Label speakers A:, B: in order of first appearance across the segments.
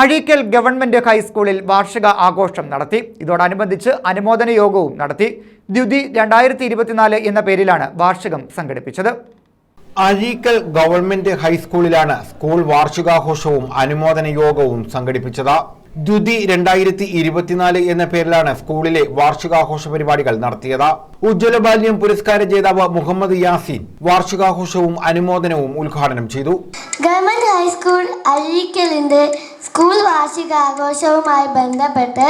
A: Azhikkal government ഹൈസ്കൂളിൽ വാർഷിക ആഘോഷം നടത്തി. ഇതോടനുബന്ധിച്ച് അനുമോദന യോഗവും നടത്തി. ദ്യുതി രണ്ടായിരത്തി ഇരുപത്തിനാല് എന്ന പേരിലാണ് വാർഷികം സംഘടിപ്പിച്ചത്.
B: അഴീക്കൽ ഗവൺമെന്റ് ഹൈസ്കൂളിലാണ് സ്കൂൾ വാർഷികാഘോഷവും അനുമോദന യോഗവും സംഘടിപ്പിച്ചത്. ദ്യുതി രണ്ടായിരത്തി ഇരുപത്തിനാല് എന്ന പേരിലാണ് സ്കൂളിലെ വാർഷികാഘോഷ പരിപാടികൾ നടത്തിയത്. ഉജ്ജ്വല ബാല്യം പുരസ്കാര ജേതാവ് മുഹമ്മദ് യാസീൻ വാർഷികാഘോഷവും അനുമോദനവും ഉദ്ഘാടനം ചെയ്തു.
C: ഗവൺമെന്റ് ഹൈസ്കൂൾ അഴീക്കലിന്റെ സ്കൂൾ വാർഷികാഘോഷവുമായി ബന്ധപ്പെട്ട്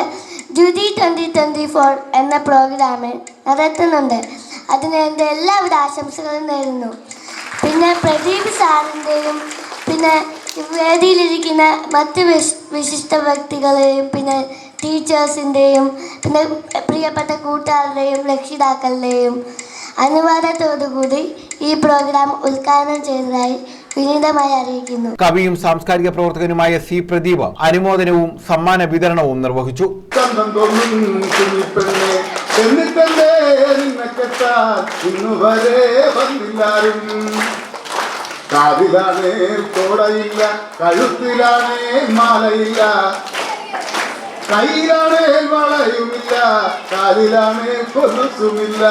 C: ജുഡി ട്വന്റി ട്വന്റി ഫോർ എന്ന പ്രോഗ്രാം നടത്തുന്നുണ്ട്. അതിന് എന്റെ എല്ലാവിധ ആശംസകളും നേരുന്നു. പിന്നെ പ്രദീപ് സാറിന്റെയും പിന്നെ വേദിയിലിരിക്കുന്ന മറ്റ് വിശ് വിശിഷ്ട വ്യക്തികളെയും പിന്നെ ടീച്ചേഴ്സിന്റെയും പിന്നെ പ്രിയപ്പെട്ട കൂട്ടുകാരുടെയും രക്ഷിതാക്കളുടെയും അനുവാദത്തോടുകൂടി ഈ പ്രോഗ്രാം ഉദ്ഘാടനം ചെയ്തതായി വിനീതമായി അറിയിക്കുന്നു.
B: കവിയും സാംസ്കാരിക പ്രവർത്തകനുമായ സി പ്രദീപ് അനുമോദനവും സമ്മാന വിതരണവും നിർവഹിച്ചു.
D: കാതിലാണേ തോടയില്ല കഴുത്തിലാണേ മാലയില്ല. കയ്യിലാണേ വളയുമില്ല കാലിലാണേ കൊലുസുമില്ല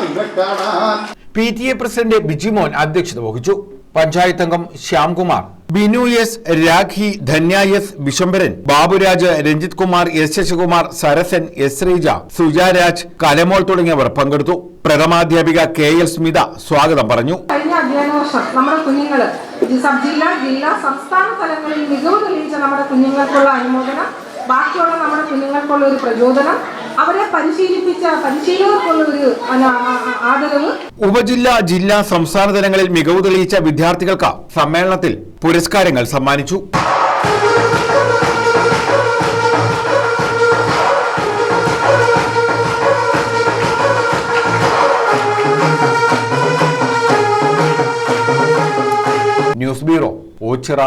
D: നിന്നെ കാണാൻ.
B: P T A president Bijimon അധ്യക്ഷത വഹിച്ചു. പഞ്ചായത്ത് അംഗം Shyamkumar. Binu S Rakhi Dhanya S Vishambharan Baburaj Ranjith Kumar S Sasikumar Sarasan S Sreeja Sujaraj Kalamol തുടങ്ങിയവർ പങ്കെടുത്തു. പ്രഥമാധ്യാപിക കെ എൽ സ്മിത സ്വാഗതം പറഞ്ഞു.
E: കഴിഞ്ഞ അധ്യയന വർഷം നമ്മുടെ കുഞ്ഞുങ്ങൾ സബ് ജില്ല ജില്ലാ സംസ്ഥാന തലങ്ങളിൽ മികവ് തെളിയിച്ച നമ്മുടെ കുഞ്ഞുങ്ങൾക്കുള്ള അനുമോദനം ബാക്കിയുള്ള നമ്മുടെ കുഞ്ഞുങ്ങൾക്കുള്ള ഒരു പ്രചോദനം അവരെ ഒരു ആദരവ്.
B: ഉപജില്ല ജില്ലാ സംസ്ഥാന തലങ്ങളിൽ മികവ് തെളിയിച്ച വിദ്യാർത്ഥികൾക്ക് സമ്മേളനത്തിൽ പുരസ്കാരങ്ങൾ സമ്മാനിച്ചു. News bureau Ochira.